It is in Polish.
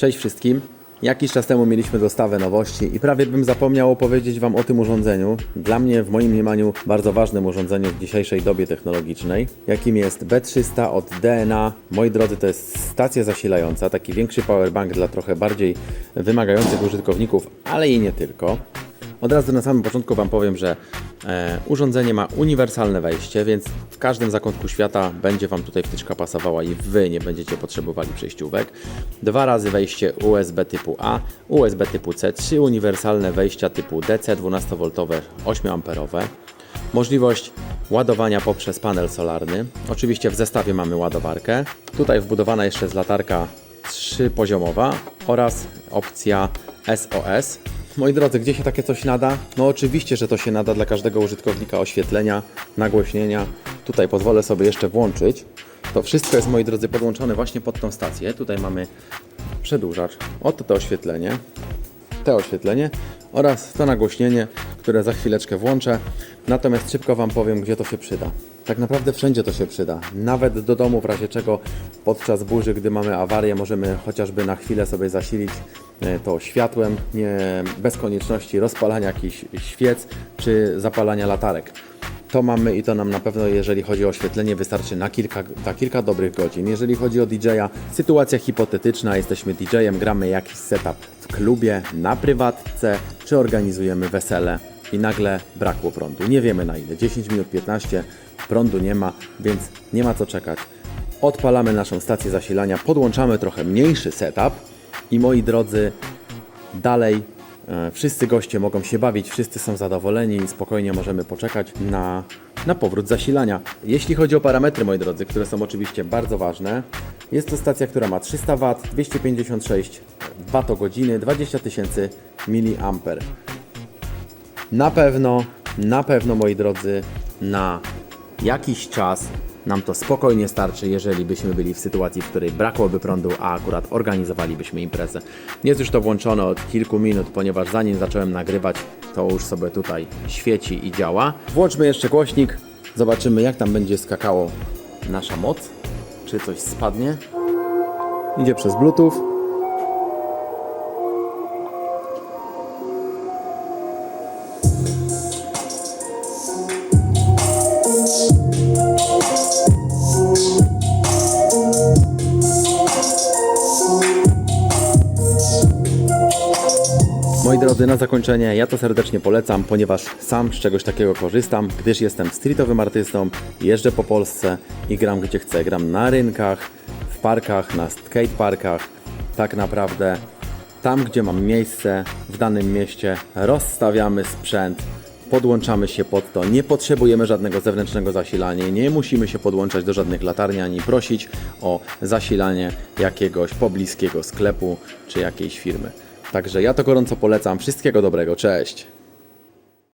Cześć wszystkim. Jakiś czas temu mieliśmy dostawę nowości i prawie bym zapomniał opowiedzieć Wam o tym urządzeniu. Dla mnie, w moim mniemaniu, bardzo ważnym urządzeniu w dzisiejszej dobie technologicznej, jakim jest B300 od DNA. Moi drodzy, to jest stacja zasilająca, taki większy powerbank dla trochę bardziej wymagających użytkowników, ale i nie tylko. Od razu na samym początku Wam powiem, że urządzenie ma uniwersalne wejście, więc w każdym zakątku świata będzie Wam tutaj wtyczka pasowała i Wy nie będziecie potrzebowali przejściówek. Dwa razy wejście USB typu A, USB typu C, trzy uniwersalne wejścia typu DC 12V 8A. Możliwość ładowania poprzez panel solarny. Oczywiście w zestawie mamy ładowarkę. Tutaj wbudowana jeszcze jest latarka trzypoziomowa oraz opcja SOS. Moi drodzy, gdzie się takie coś nada? No oczywiście, że to się nada dla każdego użytkownika oświetlenia, nagłośnienia. Tutaj pozwolę sobie jeszcze włączyć. To wszystko jest, moi drodzy, podłączone właśnie pod tą stację. Tutaj mamy przedłużacz, oto to oświetlenie, te oświetlenie oraz to nagłośnienie, które za chwileczkę włączę. Natomiast szybko Wam powiem, gdzie to się przyda. Tak naprawdę wszędzie to się przyda. Nawet do domu, w razie czego podczas burzy, gdy mamy awarię, możemy chociażby na chwilę sobie zasilić to światłem, nie, bez konieczności rozpalania jakichś świec czy zapalania latarek. To mamy i to nam na pewno, jeżeli chodzi o oświetlenie, wystarczy na kilka, na kilka dobrych godzin. Jeżeli chodzi o DJ-a, sytuacja hipotetyczna, jesteśmy DJ-em, gramy jakiś setup w klubie, na prywatce, czy organizujemy wesele i nagle brakło prądu. Nie wiemy na ile, 10 minut, 15, prądu nie ma, więc nie ma co czekać. Odpalamy naszą stację zasilania, podłączamy trochę mniejszy setup i moi drodzy, dalej e, wszyscy goście mogą się bawić, wszyscy są zadowoleni i spokojnie możemy poczekać na, na powrót zasilania. Jeśli chodzi o parametry, moi drodzy, które są oczywiście bardzo ważne, jest to stacja, która ma 300 W, 256 Wh, 20 tysięcy mAh. Na pewno, na pewno, moi drodzy, na jakiś czas nam to spokojnie starczy, jeżeli byśmy byli w sytuacji, w której brakłoby prądu, a akurat organizowalibyśmy imprezę. Jest już to włączone od kilku minut, ponieważ zanim zacząłem nagrywać, to już sobie tutaj świeci i działa. Włączmy jeszcze głośnik, zobaczymy jak tam będzie skakało nasza moc, czy coś spadnie. Idzie przez Bluetooth. Moi drodzy, na zakończenie ja to serdecznie polecam, ponieważ sam z czegoś takiego korzystam, gdyż jestem streetowym artystą, jeżdżę po Polsce i gram gdzie chcę. Gram na rynkach, w parkach, na skateparkach. Tak naprawdę tam, gdzie mam miejsce w danym mieście, rozstawiamy sprzęt, podłączamy się pod to. Nie potrzebujemy żadnego zewnętrznego zasilania, nie musimy się podłączać do żadnych latarni ani prosić o zasilanie jakiegoś pobliskiego sklepu czy jakiejś firmy. Także ja to gorąco polecam. Wszystkiego dobrego, cześć!